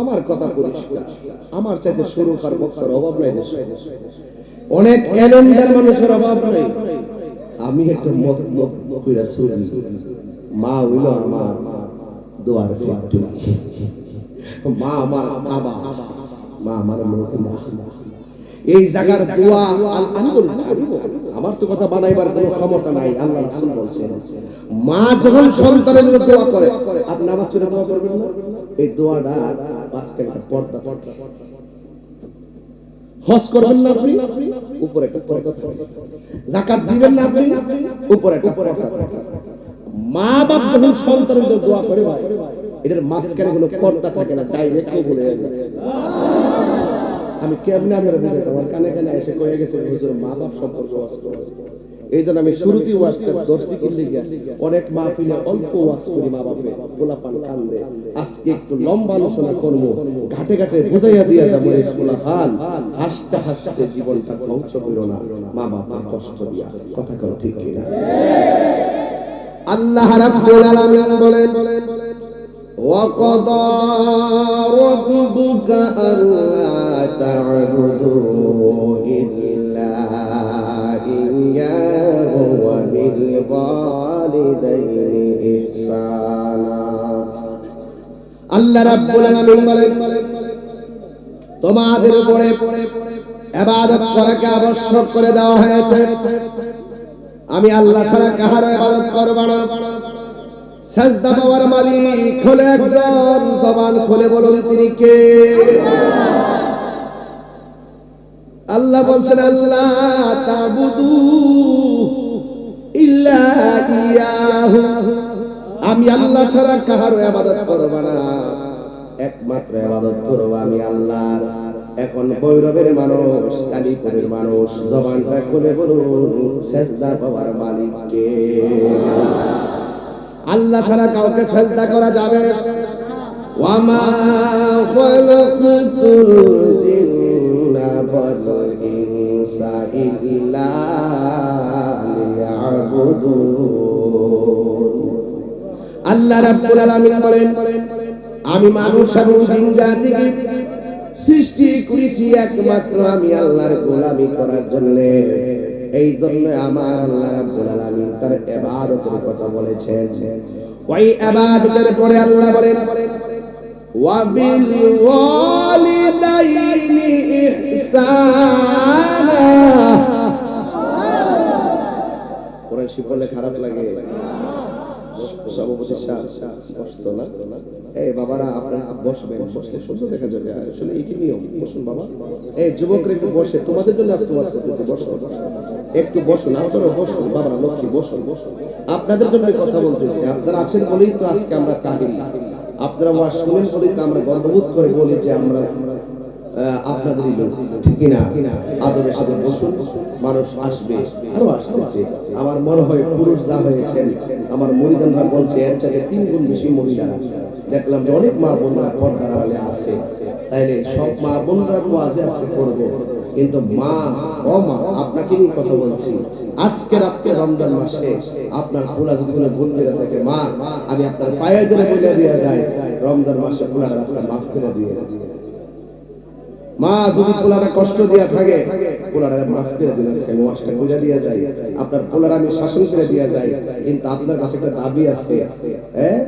আমার কথা পরিষ্কার আমার চাইতে শুরু কার বক্তার অভাব নাই দেশে। অনেক এলেমদার মানুষের অভাব নাই। আমি একটা মত মত কইরা শুনি। মা হইল আমার দোয়ার ফ্যাক্টরি। মা আমার কাবা। মা আমার মদিনা। এই জায়গার দোয়া আমি বলব। আমার তো কথা বানাইবার কোনো ক্ষমতা নাই, আল্লাহ রাসূল বলছেন। মা যখন সন্তানের জন্য দোয়া করে, আপনি নামাজ পড়ে দোয়া করবেন না? এই দোয়াটা পাঁচখান পর্দা পর্দা। না উপরে না উপরে একটা মা বাপ যখন সন্তানের জন্য দোয়া করে এটার মাঝখানে কোনো পর্দা থাকে না ডাইরেক্ট বলে যায় আমি কেমনে আপনারা বুঝাইতে আমার কানে কানে এসে কয়ে গেছে, হুজুর মা বাপ সম্পর্কে ওয়াজ এই জন্য আমি শুরুতেই ওয়াজটা দর্শি কিনলে গিয়া অনেক মা ফিলে অল্প ওয়াজ করি মা বাপে গোলা পান কান্দে। আজকে একটু লম্বা আলোচনা করব, ঘাটে ঘাটে বুঝাইয়া দিয়া যাব গোলা খান হাসতে হাসতে জীবনটা ধ্বংস করো না মা বাপের কষ্ট দিয়া। কথা কর ঠিক কিনা? আল্লাহ রাব্বুল আলামিন বলেন وقضى ربك ألا تعبدوا إلا إياه وبالوالدين إحسانا আল্লাহ রাব্বুল আলামিন বলেন তোমাদের উপরে ইবাদত করাকে আবশ্যক করে দেওয়া হয়েছে আমি আল্লাহ ছাড়া কাহারও ইবাদত করব না সাজদা পাওয়ার মালিক হলো একজন, জবান খুলে বলুন তিনি কে? আল্লাহ বলছেন, আল্লাহ ইল্লা আমি আল্লাহ ছাড়া কাহারও ইবাদত করব না। একমাত্র ইবাদত করব আমি আল্লাহর। এখন বৈরবের মানুষ, কালীপুরের মানুষ, জবানটা খুলে বলুন, সেজদা পাওয়ার মালিক কে? আল্লাহ ছাড়া কাউকে সেজদা করা যাবে আল্লাহ রাব্বুল আলামিন বলেন, আমি মানুষ এবং জিন জাতিকে সৃষ্টি করেছি একমাত্র আমি আল্লাহর গোলামি করার জন্য। এই জন্য আমার আল্লাহ রাব্বুল আলামিন তার ইবাদতের কথা বলেছেন। ওই ইবাদতের পরে আল্লাহ বলেন ওয়াবিল ওয়ালিদাইনি ইহসানা। কোরআন শিখলে খারাপ লাগে। বসতো না। এই বাবারা আপনারা বসবেন। বসলে সুন্দর দেখা যাবে। আসলে এই নিয়ম? বসুন বাবা। এই যুবকরা একটু বসে। তোমাদের জন্য আজকে বসো। একটু বসুন লক্ষ্মী বসুন আপনাদের জন্য কথা বলতেছি। আপনারা আছেন বলেই তো আজকে আমরা কাহিনী আপনারা শুনেন বলেই তো আমরা গর্ববোধ করে বলি যে আমরা আপনাদেরই সাথে বসুন, মানুষ আসবে, আরও আসতেছে। আমার মনে হয় পুরুষ যা হয়েছেন, আমার মরিদানরা বলছে, এর তিন গুণ বেশি মহিলা। দেখলাম যে অনেক মা বোনরা পর্দার আড়ালে আছে। তাইলে সব মা বোনরা তো আজকে আজকে করব। কিন্তু মা, ও মা, আপনাকে নিয়ে কথা বলছি। আজকে আজকে রমজান মাসে আপনার পোলা যদি কোনো ভুল করে থাকে মা, আমি আপনার পায়ে ধরে বলে দিয়ে যাই, রমজান মাসে পোলার আজকে মাফ করে দিয়ে। মা, যদি পোলাটা কষ্ট দিয়া থাকে পোলাটা মাফ করে দিন আজকে ওয়াশটা বুঝা দিয়া যাই। আপনার পোলার আমি শাসন করে দিয়া যাই, কিন্তু আপনার কাছে একটা দাবি আছে। হ্যাঁ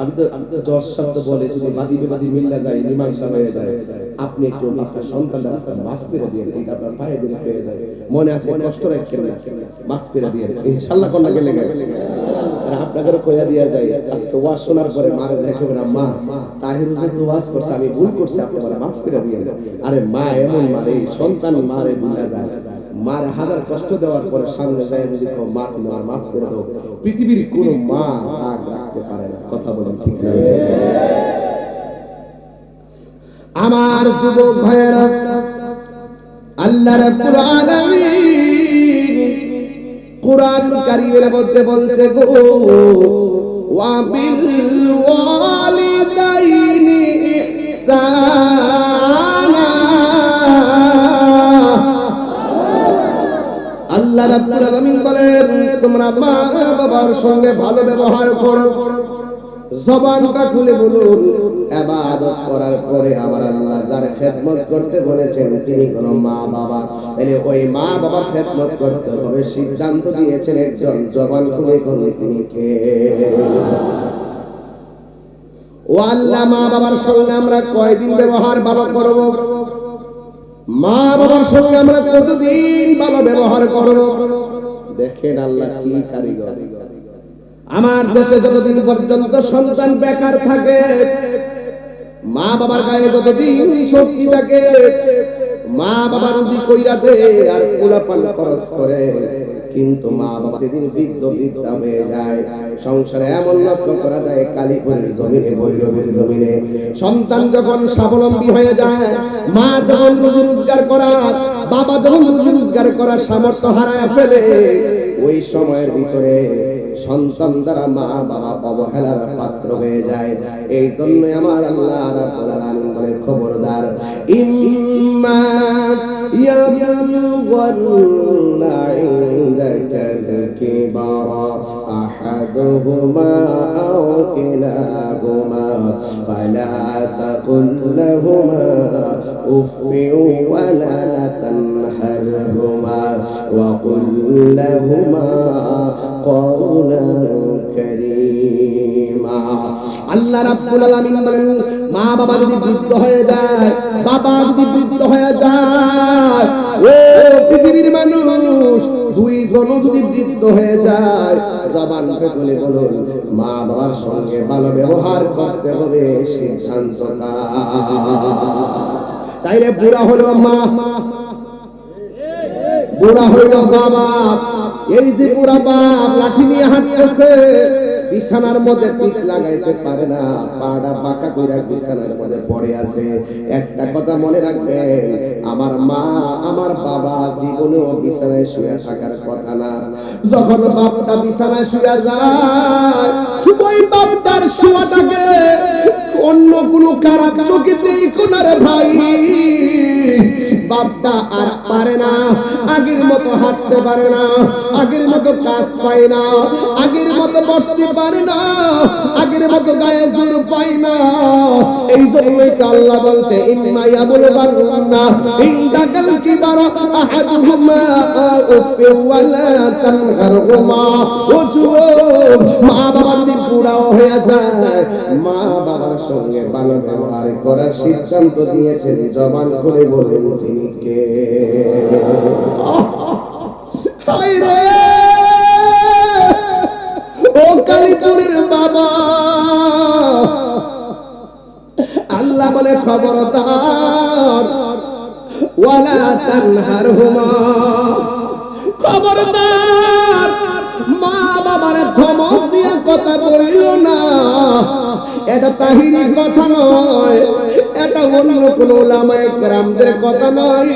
আমি তো আমি তো জ্বর শব্দ বলে, যদি বাদি বেবাদি মিল্লা যায় মীমাংসা হয়ে যায়, আপনি একটু আপনার সন্তানদের আজকে মাফ করে দিয়ে এটা আপনার পায়ে দিলে পেয়ে যায়। মনে আছে কষ্ট রাখছেন না, মাফ করে দিয়ে ইনশাল্লাহ কন্যা গেলে গেলে। কইয়া দিয়া যায় আজকে ওয়াজ শোনার পরে মারে মা তাহির যে ওয়াজ করছে, আমি ভুল করছি, আপনি আমার মাফ করে আরে মা, এমন মারে সন্তান মারে যায়। মার হাজার কষ্ট দেওয়ার পরে সামনে যায় যদি মা, তুমি আমার মাফ করে দাও। পৃথিবীর কোন মা রাগ রাখতে পারে না। কথা বলেন ঠিক না? আমার যুবক ভাইয়েরা, আল্লাহ কোরআন কারীমের মধ্যে বলছে গো ওয়া বিল ওয়ালিদাইনি ইহসানা আল্লাহ রাব্বুল আলামিন বলেন, তোমরা মা বাবার সঙ্গে ভালো ব্যবহার করো। জবানটা খুলে বলুন। এবার ইবাদত করার পরে আমার আল্লাহ যার খেদমত করতে বলেছেন, তিনি কোন মা বাবা। তাহলে ওই মা বাবার খেদমত করতে হবে, সিদ্ধান্ত দিয়েছেন একজন জবান খুলে কোন তিনি কে? ও আল্লাহ, মা বাবার সঙ্গে আমরা কয়দিন ব্যবহার ভালো করব? মা বাবার সঙ্গে আমরা কতদিন ভালো ব্যবহার করব? দেখেন আল্লাহ কি কারিগর। আমার দেশে যতদিন পর্যন্ত সন্তান বেকার থাকে মা বাবার গায়ে যতদিন শক্তি থাকে, মা বাবা রুজি কইরাতে আর পোলাপান খরচ করে। কিন্তু মা বাবা সেদিন বৃদ্ধ বৃদ্ধা হয়ে যায়, সংসারে এমন লক্ষ্য করা যায়, কালীপুরের জমিনে, ভৈরবের জমিনে। সন্তান যখন স্বাবলম্বী হয়ে যায়, মা যখন রুজি রোজগার করা বাবা যখন রুজি রোজগার করার সামর্থ্য হারায় ফেলে ওই সময়ের ভিতরে সন্তান দ্বারা মা বাবা অবহেলার পাত্র হয়ে যায়। এই জন্য আমার আল্লাহ বলে খবরদার, ইম্মা ওয়ালা তানহারহুমা, ওয়া কুল لهما قولا كريما আল্লাহ রাব্বুল আলামিন বলেন মা বাবা যদি বৃদ্ধ হয়ে যায় বাবা যদি বৃদ্ধ হয়ে যায় ও পৃথিবীর মানুষ দুইজন যদি বৃদ্ধ হয়ে যায় জবান বলে বলুন মা বাবার সঙ্গে ভালো ব্যবহার করতে হবে সিদ্ধান্ত তাইলে বুড়া হলো মা বুড়া হইল বাবা এই যে বুড়া বাপ লাঠি নিয়ে হাঁটতেছে, বিছানার মধ্যে পিঠ লাগাইতে পারে না পাড়া বাঁকা কইরা বিছানার মধ্যে পড়ে আছে। একটা কথা মনে রাখবেন, আমার মা, আমার বাবা জীবনেও বিছানায় শুয়ে থাকার কথা না। যখন বাপটা বিছানায় শুয়ে যায় ওই বাপটার শুয়াটাকে অন্য কোনো খারাপ চোখেতেই কোনারে ভাই, বাপটা আর পারে না, আগের মতো হাঁটতে পারে না, আগের মতো কাজ পায় না, আগের মতো বসতে পারে না, আগের মতো গায়ে জোর পায় না। এই জন্যই তো আল্লাহ বলছে ইম্মা ইয়াবুল বান্না ইনদাকাল কিবারা আহাদুহুমা উফি ওয়ালা তানহারহুমা ও মা বাবা যদি বুড়াও হয়ে যায়। মা বাবার সঙ্গে ভালো ব্যবহার করার সিদ্ধান্ত দিয়েছেন, জবান খুলে বলেন তিনি কে হায় রে ও কালীপুরের বাবা আল্লাহ বলে খবরদার। ওয়ালা তানহারহুমা। খবরদার। মা বাবার ধমক দিয়ে কথা বইল না। এটা তাহিরি কথা নয়, এটা অন্য কোন ওলামায়ে কেরামদের কথা নয়।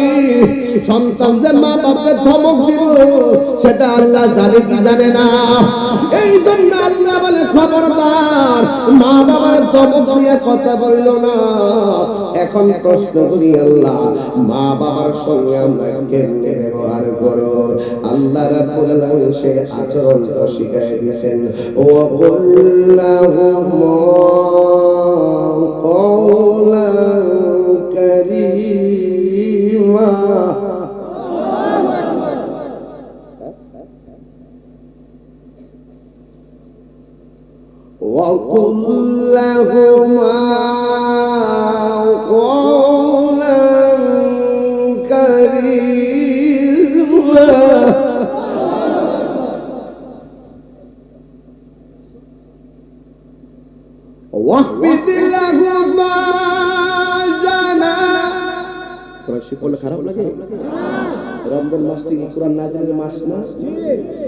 সন্তান যে মা বাপকে ধমক দিব, সেটা আল্লাহ জানে কি জানে না। এই জন্য আল্লাহ বলে, খবরদার, মা বাবার ধমক দিয়ে কথা বইল না। এখন প্রশ্ন করি আল্লাহ, মা বাবার সঙ্গে আমরা কেমনে আল্লাহ রাব্বুল আলামিন সে আচরণ শিখাই দিয়েছেন ও কুল্লাহুম ওয়াহফিদ লাহুমা জানা। কোরআন শিখ বলে খারাপ লাগে? মাস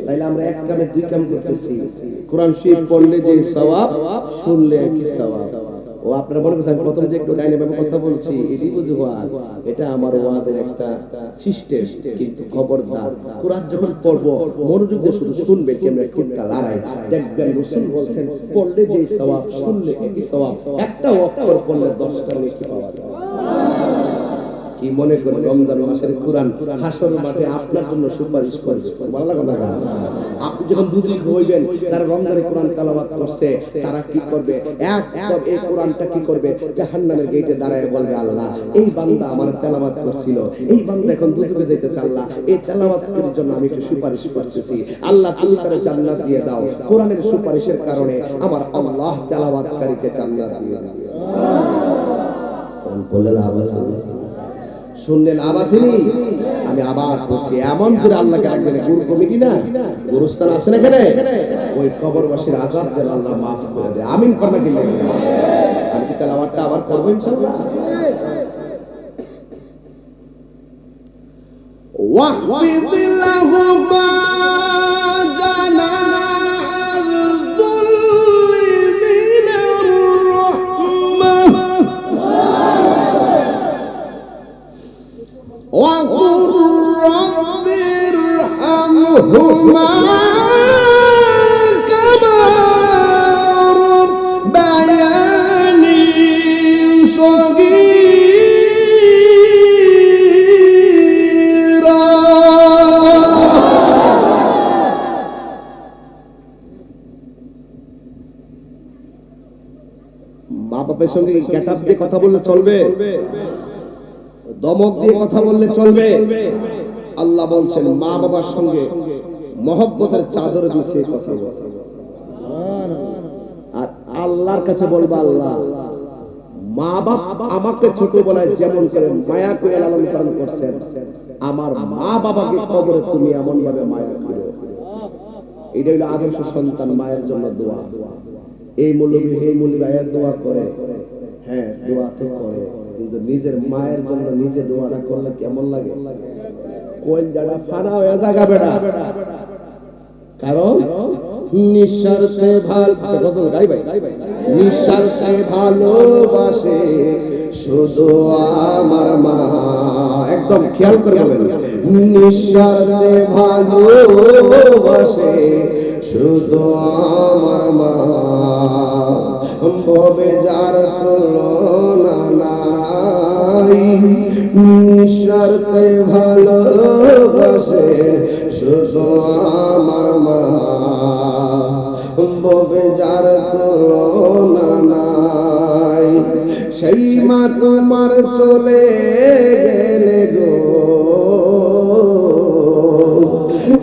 তাইলে আমরা এক কামে দুই কাম করতেছি। কোরআন শিব পড়লে যে সওয়াব শুনলে একই সওয়াব। ও আপনারা মনে করছেন প্রথম যে একটু ডাইনে ভাবে কথা বলছি, এটি বুঝে ওয়াজ। এটা আমার ওয়াজের একটা সিস্টেম, কিন্তু খবরদার। কোরআন যখন পড়ব, মনোযোগ দিয়ে শুধু শুনবে কেমন ঠুটকা লড়াই। দেখবেন রসুল বলছেন, পড়লে যে সওয়াব, শুনলে একই সওয়াব। একটা অক্ষর পড়লে দশটা নেকি পাওয়া যায়। কি মনে করেন, রমজান মাসের কোরআন হাসর মাঠে আপনার জন্য সুপারিশ লাগে না আপনি যখন দুজক হইবেন যারা রমজানে কোরআন তেলাওয়াত করছে, তারা কি করবে? একদম এই কোরআনটা কি করবে? জাহান্নামের গেটে দাঁড়ায় বলবে, আল্লাহ, এই বান্দা আমার তেলাওয়াত করছিল। এই বান্দা এখন দুজকে যাইতেছে, আল্লাহ, এই তেলাওয়াতের জন্য আমি একটু সুপারিশ করতেছি। আল্লাহ, তুমি তার জান্নাত দিয়ে দাও। কোরআনের সুপারিশের কারণে আমার আল্লাহ তেলাওয়াতকারীকে জান্নাত দিয়ে দাও বললে লাভ আছে? শুনলে লাভ আসেনি আমি আবার বলছি এমন জোরে আল্লাহকে রাখবেন গুরু কমিটি না গুরুস্থান আছে না এখানে ওই কবরবাসীর আজাব যেন আল্লাহ মাফ করে দেয় আমিন কর কি আমি কি তেলাওয়াতটা আবার করবো ইনশাআল্লাহ واخفض لهما جناح وقل رب ارحمهما كما ربياني صغيرا মা বাপের সঙ্গে গেট দিয়ে কথা বললে চলবে দমক দিয়ে কথা বললে চলবে। আল্লাহ বলছেন মা বাবার সঙ্গে মহব্বতের চাদর দিয়ে কথা বল। আর আল্লাহর কাছে বলব আল্লাহ মা বাপ আমাকে ছোটবেলায় যেমন করে মায়া করে লালন পালন করছেন আমার মা বাবাকে কবরে তুমি এমন ভাবে মায়া করো এটা হলো আদর্শ সন্তান মায়ের জন্য দোয়া। এই মৌলবী এই মৌলবী আয়াত দোয়া করে। হ্যাঁ দোয়া তো করে। কিন্তু নিজের মায়ের জন্য নিজে দোয়াটা করলে কেমন লাগে? ভালোবাসে শুধু আমার মা। একদম খেয়াল করে নিঃশ্বাসে ভালোবাসে শুধু আমার মা। যার তুলনা নিঃস্বার্থে ভালোবাসে শুধু আমার মা ববে যার তুলনা নাই, সেই মা তোমার চলে গেলে গো।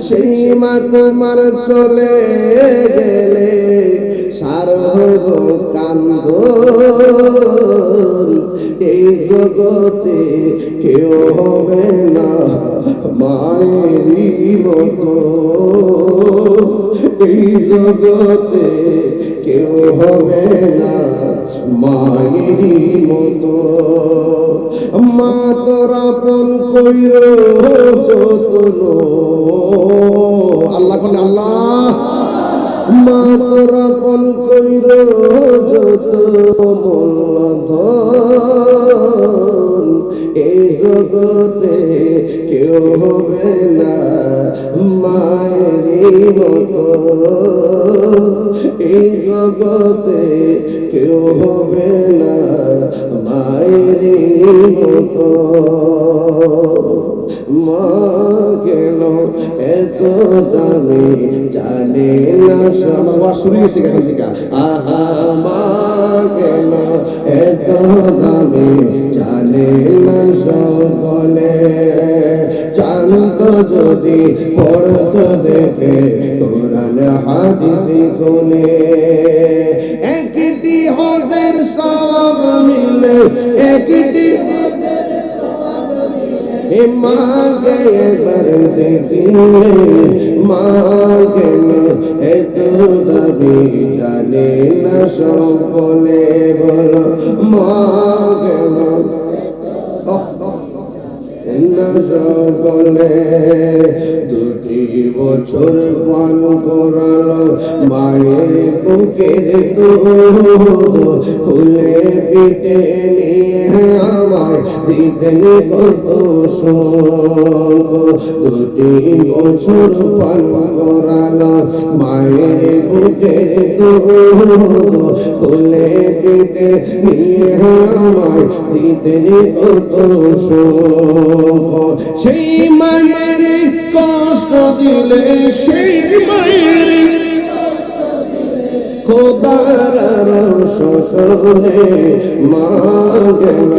সেই মা তোমার চলে গেলে সারব কান্দ এই জগতে কেউ হবে না মায়েরই মতো। এই জগতে কেউ হবে না মায়েরই মতো। মা তোরা পন কইর যতন। আল্লাহ আল্লাহ। মা তোরা কইর যত মূলধন এই জগতে কেউ হবে না মায়েরই মতো এই জগতে কেউ হবে না মায়েরই মতো কেন এত দামি জানে না আমার শুরু গেছে কেন শিকা আহা মা কেন এত দামি জানে না সকলে জানত যদি পড়তো দেখে কোরআন হাদিস শুনে। একটি হজের সব মিলে একটি হে মা গে এবার দেখিলে মা গেল এত দাবি জানে না সকলে বল মা গেল না সকলে দুটি বছর পান করালো মায়ের বুকের দুধ। খুলে পিটে নিয়ে আমায় দিতেন কত দুটি বছর পান করালো মায়ের বুকের দুধ। খুলে দিতে নিয়ে আমায় দিতে কত সেই মায়ের কষ্ট দিলে সেই মায়ের খোদার শোষণে মা গেল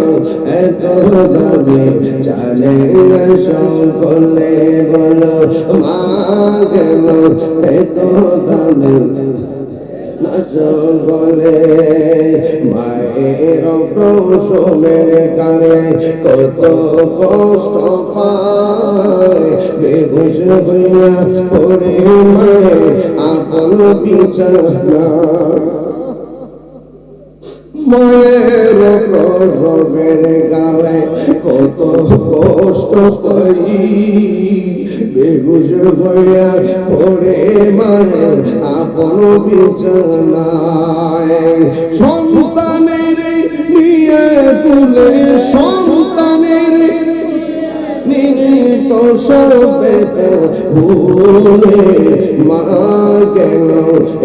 এত দাবি জানে না সকলে বলো, মা এত দাবি সকলে মায়ের প্রসবের কালে কত কষ্ট পায়। হইয়া পড়ে আপন বিছানা মায়ের প্রসবের গালে কত কষ্ট করি। বেগুজ হইয়া পড়ে মায়ে আপন বিছানায়। সন্তানের নিয়ে তুলে সন্তানের সর্বেতে ভুলে মা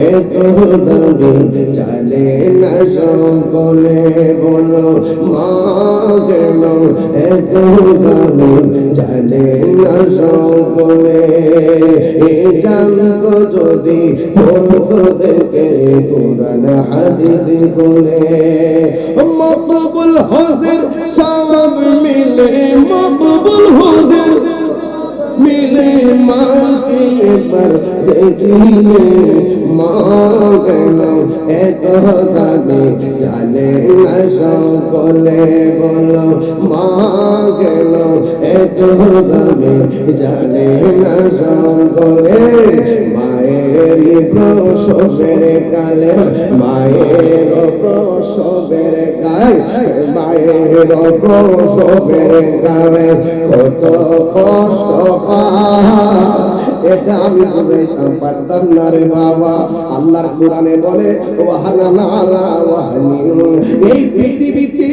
এত জানে না সকলে বলো মা গেল এত না সকলে এ যদি ভক্তদেরকে কোরআন হাদিস বলে মকবুল হাজির সব মিলে মকবুল হাজির মিলে মাকে একবার দেখিলে মা গেল এত দাদে জানে না সকলে বল মা গেল এত দাদে জানে না সকলে মায়েরই প্রসবের কালে মায়ের প্রসবের কালে মায়ের প্রসবের কালে কত কষ্ট পায়। এটা আমি পারতাম না রে বাবা। আল্লাহর কোরআনে বলে এই পৃথিবীতে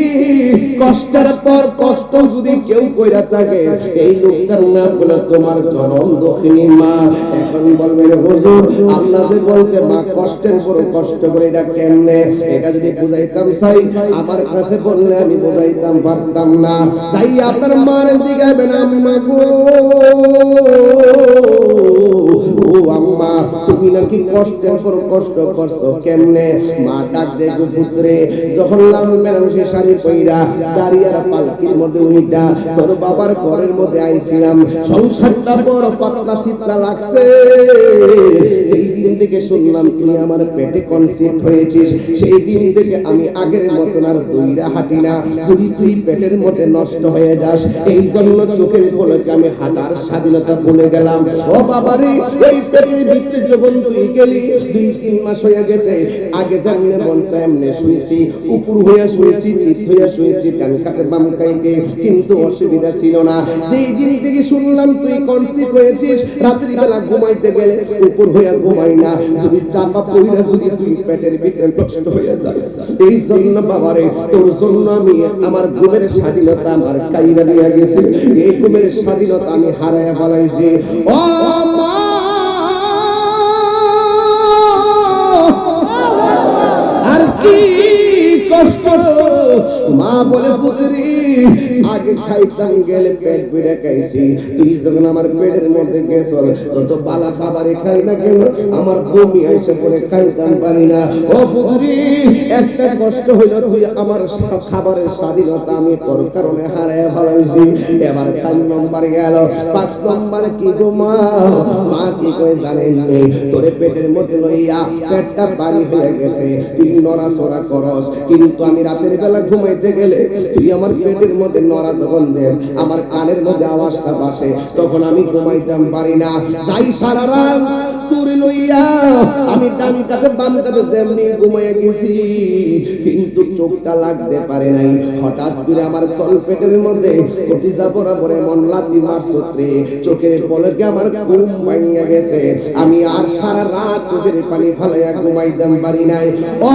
কষ্টের পর কষ্ট যদি কেউ কইরা থাকে, এই লোকটার নাম হলো তোমার জনম দক্ষিণী মা। এখন বলবেন, হুজুর, আল্লাহ যে বলছে, মা কষ্টের পর কষ্ট করে এটা কেমনে? এটা যদি বুঝাইতাম চাই আমার কাছে বললে আমি বুঝাইতাম, পারতাম না। চাই আপনার মারে জিগাবেন ও আম্মা, তুমি নাকি কষ্টের পর কষ্ট করছ, কেমনে? মা ডাক দে গো পুত্রে, যখন লাল শাড়ি পইরা পালকির মধ্যে উইটা তোর বাবার ঘরের মধ্যে আইছিলাম। সংসারটা বড় পাতলা লাগছে। সেই দিন থেকে শুনলাম তুই আমার পেটে হয়েছিস, সেই দিন থেকে আমি আগের মতন আর দইরা হাঁটি না। যদি তুই পেটের মধ্যে নষ্ট হয়ে যাস, এই জন্য চোখের পলকে আমি হাঁটার স্বাধীনতা ভুলে গেলাম। ও পেটের ভিতরে যখন তুই গেলি, দুই, তিন মাস হয়ে গেছে। আগে শুয়েছি, উপর শুয়েছি, চিত শুয়েছি বাম কিন্তু অসুবিধা ছিল না। যেই দিন থেকে শুনলাম তুই কনসিভ হয়েছিস রাত্রি বেলা ঘুমাইতে গেলে উপর ঘুমাই না। যদি চাপা যদি তুই পেটের ভিতরে কষ্ট যাস, এই জন্য বাবারে, তোর জন্য আমি আমার ঘুমের স্বাধীনতা আমার কাইরা নিয়ে এই ঘুমের স্বাধীনতা আমি হারায় ফেলাইছি। ও কষ্ট মা বলে পুত্রী আগে খাইতাম, গেলে পেট পিড়ে খাইছি। তুই যখন আমার পেটের মধ্যে গেছল তত পালা খাবারে খাই না কেন, আমার বমি আইসে পরে খাইতাম পারি না। ও পুত্রী, একটা কষ্ট হইল, তুই আমার খাবারের স্বাধীনতা আমি তোর কারণে হারায় ফেলাইছি। এবার চার নম্বর গেল, পাঁচ নম্বরে কি গো মা? মা কি কই জানেন নেই তোরে পেটের মধ্যে লইয়া পেটটা বাড়ি হয়ে গেছে। তুই নড়াচড়া করস, কিন্তু আমি রাতের বেলা ঘুমাইতে গেলে তুই আমার পেটের মধ্যে নড়া যখন দেস আমার কানের মধ্যে আওয়াজটা বাসে, তখন আমি ঘুমাইতাম পারি না। যাই সারা রাত লইয়া আমি কাতে বাম কাতে যেমনি ঘুমাইয়া গেছি, কিন্তু চোখটা লাগতে পারে নাই। হঠাৎ করে আমার মধ্যে বরাবর মারছত্রে চোখের আমার ঘুম ভাঙিয়া গেছে। আমি আর সারা রাত চোখের পানি ফালাইয়া ঘুমাইতাম পারি নাই। ও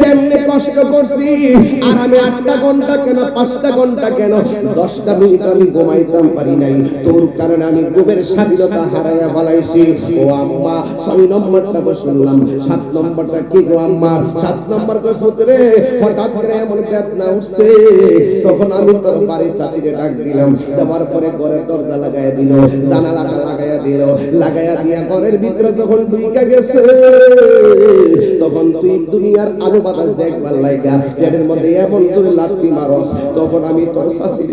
কেমনে কষ্ট করছি? আর আমি আটটা ঘণ্টা কেন পাঁচটা ঘণ্টা কেন? দশটা মিনিট আমি ঘুমাইতাম পারি নাই। তোর কারণে আমি ঘুমের স্বাধীনতা হারাইয়া ফেলাইছি। ও আম্মা ছয় নম্বরটা তো শুনলাম। সাত নম্বরটা কি গো আম্মা? সাত নম্বর করে ফুতরে হঠাৎ করে এমন বেদনা উঠছে। তখন আমি তোর বাড়ির চাচিরে ডাক দিলাম। দেওয়ার পরে ঘরের দরজা লাগাইয়া দিল। জানালাটা লাগাইয়া দিল লাগাইয়া দিয়া ঘরের ভিতরে যখন গেছে, তখন তুই দুনিয়ার আলো বাতাস দেখবার মধ্যে এমন জোরে লাত্তি মারস, তখন আমি তোর শাশি।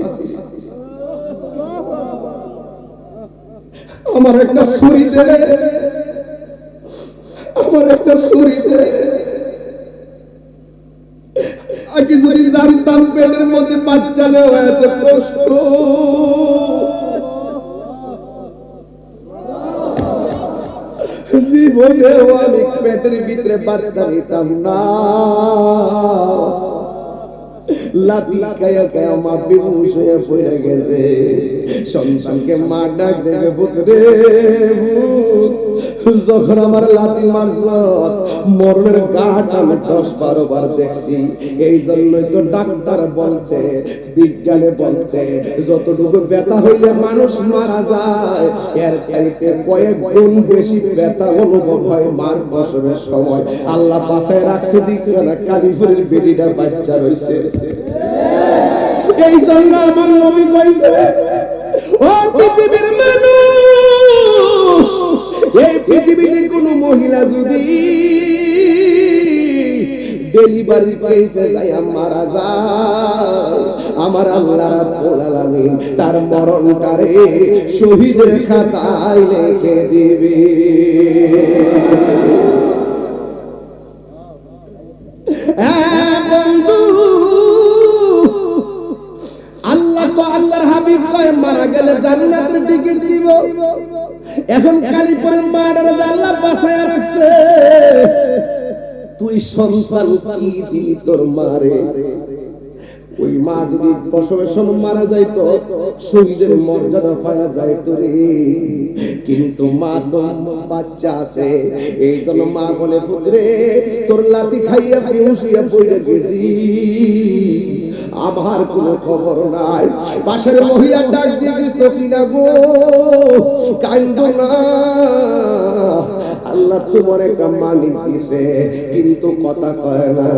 আমার একটা আমার একটা আগে যদি জানতাম পেটের মধ্যে বাচ্চা নেওয়া এত কষ্ট। জীবনেও আমি পেটের ভিতরে বাচ্চা নিতাম না। লাতি কায়া কায়া মা বেহুশ হয়ে পড়ে গেছে। সন্তানকে মা ডাক দেবে ভূত। যখন আমার লাতি মারছ মরণের গাট আমি দশ বারো বার দেখছি এই জন্যই তো ডাক্তার বলছে, বিজ্ঞানে বলছে, যতটুকু ব্যথা হইলে মানুষ মারা যায়, এর চাইতে কয়েক গুণ বেশি ব্যথা অনুভব হয় মার প্রসবের সময় আল্লাহ পাশায় রাখছে দিচ্ছে না কালিফুরের বেডিটা বাচ্চা রয়েছে এই জন্য আমার নবী কইছে ও পৃথিবীর মানুষ, এই পৃথিবীতে কোন মহিলা যদি ডেলিভারি পেয়েছে যাই মারা যায়, আমার আল্লাহ রাব্বুল আলামিন তার মরণটারে শহীদের খাতায় লিখে দিবে। তুই সন্তান কি দিলি তোর মারে? ওই মা যদি প্রসবের সময় মারা যাইতো, শরীরের মর্যাদা পাওয়া যাইতো রে। কিন্তু মা তো বাচ্চা আছে, এই জন্য মা বলে, পুত্রে, তোর লাতি খাইয়া বেহুশ হইয়া পড়ে গেছি। আমার কোনো খবর নাই। পাশের মহিলা ডাক দিয়ে গেছো কিনা গো? কান্দ না। আল্লাহ তোমার একটা মালিক দিছে, কিন্তু কথা কয় না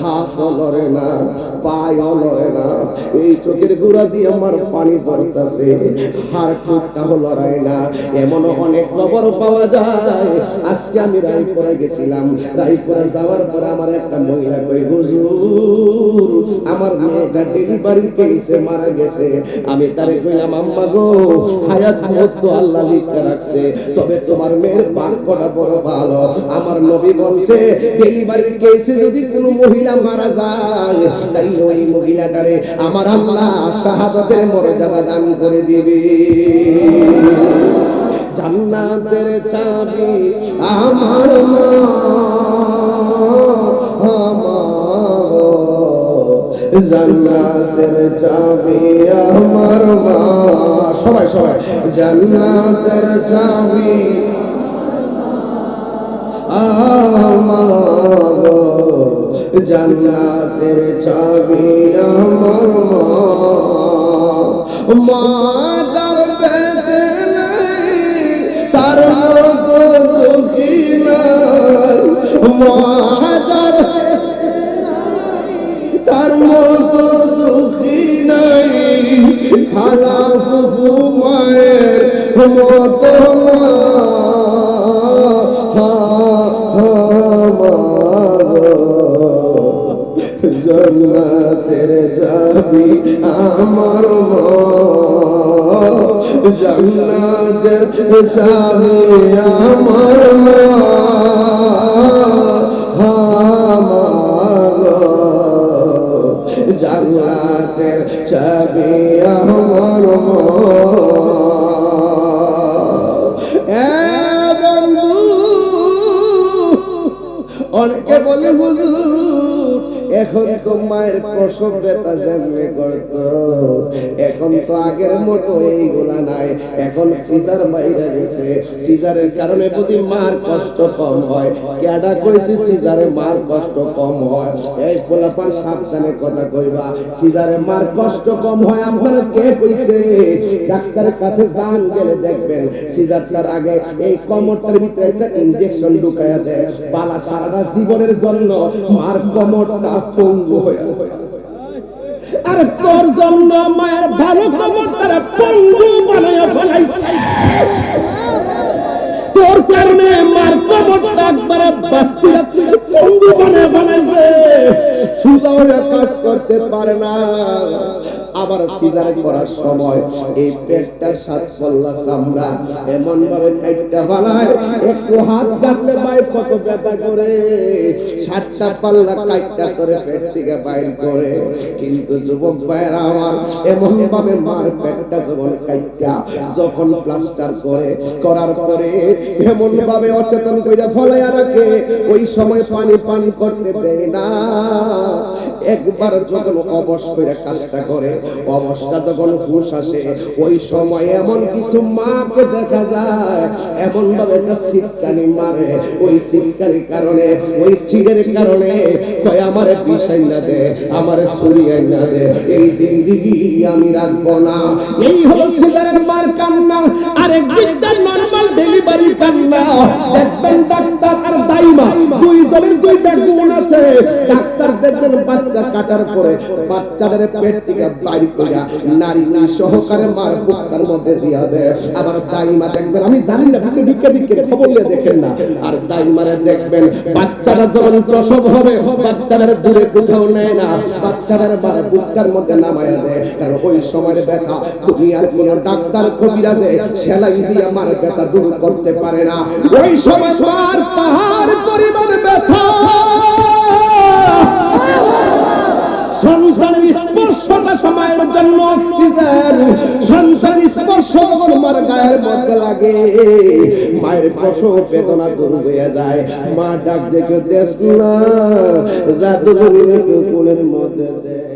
হাত লড়ে না পায় লড়ে না। এই চোখের গুড়া দিয়ে আমার পানি ঝরতাছে হার ঠোঁটটাও লড়াই না। এমনও অনেক খবর পাওয়া যায়। আজকে আমি রায়পুরে গেছিলাম। রায়পুরে যাওয়ার পরে আমার একটা মহিলা কই হুজুর, আমার মেয়েটা ডেলিভারি কেসে মারা গেছে। আমি তারে কইলাম, আম্মা গো, হায়াত মত আল্লাহ লিখে রাখছে। তবে তোমার মেয়ের বাক্যটা বড় ভালো আমার নবী বলছে, ডেলিভারি কেসে যদি কোনো মহিলা মারা যায়, তাই ওই মহিলাটারে আমার আল্লাহ শাহাদাতের মর্যাদা দান করে দিবে। জান্নাতের চাবি আমার মা জান্নাতের চাবি আমার মা। সবাই সবাই। জান্নাতের চাবি আমার জান্নাতের চাবি আমার মা। মা যার বেঁচে নাই, তার মতো দুঃখী নাই। মা যার তার মতো দুঃখী নাই। খালা ফুফু মায়ের মতো না জন্নাতের যাবি আমার জন্নাতের চাবি আমার মা জান্নাতের চাবি আমার মা এখন তো মায়ের প্রসব ব্যথা যেমনি করত এখন তো আগের মতো এইগুলা নাই। এখন সিজার বাইরে গেছে। সিজারের কারণে বুঝি মার কষ্ট কম হয়। কেডা কইছি সিজারে মার কষ্ট কম হয়? এই পোলাপান সাবধানে কথা কইবা। সিজারে মার কষ্ট কম হয়, আপনারা কে কইছে? ডাক্তারের কাছে যান গেলে দেখবেন সিজারটার আগে এই কমরটার ভিতরে একটা ইনজেকশন ঢুকায়া দেয়। পালা সারাটা জীবনের জন্য মার কমরটা পঙ্গু হয়ে আর তোর জন্য মায়ের ভালো খবর তারা পঙ্গু বানায় ফেলাইছে। তোর কারণে মার কবরটা একবারে বাস্তি পঙ্গু বানায় ফেলাইছে সুজা হয়ে কাজ করতে পারে না। আবার সিজার করার সময় এই পেটটা সাত পল্লা চামড়া এমন ভাবে কাটটা ফালায় একটু হাত কাটলে ভাই কত ব্যথা করে। সাতটা পাল্লা কাটটা করে পেট থেকে বাইর করে। কিন্তু যুবক ভাইয়েরা আমার এমন ভাবে মার পেটটা যেমন কাটটা যখন প্লাস্টার করে, করার পরে এমন ভাবে অচেতন কইরা ফলাইয়া রাখে, ওই সময় পানি পানি করতে দেয় না। একবার যখন অবশ করে কাজটা করে, অবশটা যখন হুশ আসে, ওই সময় এমন কিছু মাকে দেখা যায়। এমন ভাবে একটা শীতকানি মারে। ওই শীতকানির কারণে, ওই সিগের কারণে কয়, আমার বিষয় না দে, আমার সরিয়ে না দে, এই জিন্দিগি আমি রাখব না। এই হলো সিগারেট মার কান্না। আর একদিকটা নরমাল ডেলিভারি কান্না দেখবেন ডাক্তার আর দাইমা। দুই জনের দুইটা গুণ ডাক্তার দেখবেন বাচ্চা কাটার পরে পেট থেকে বাইর নারী সহকারে মার মধ্যে দিয়া দেয়। আবার দাইমা দেখবেন, আমি জানি না ভিতরে ঢুকে দিকে খবর নিয়ে দেখেন না। আর দাইমারে দেখবেন, বাচ্চাটা যখন প্রসব হবে দূরে কোথাও নেয় না। মধ্যে দেয়। কারণ ওই সময়ের ব্যথা কোন ডাক্তার কবিরাজে সেলাই দিয়ে মার ব্যথা দূর করতে পারে না। ওই সময় পাহাড় পরিমাণ ব্যথা। সন্তানের স্পর্শটা সময়ের জন্য অক্সিজেন। সন্তানের স্পর্শ তোমার গায়ের মধ্যে লাগে। মায়ের প্রসব বেদনা দূর হয়ে যায়। মা ডাক দেখে দেশ না জাদু কোলের মধ্যে দেয়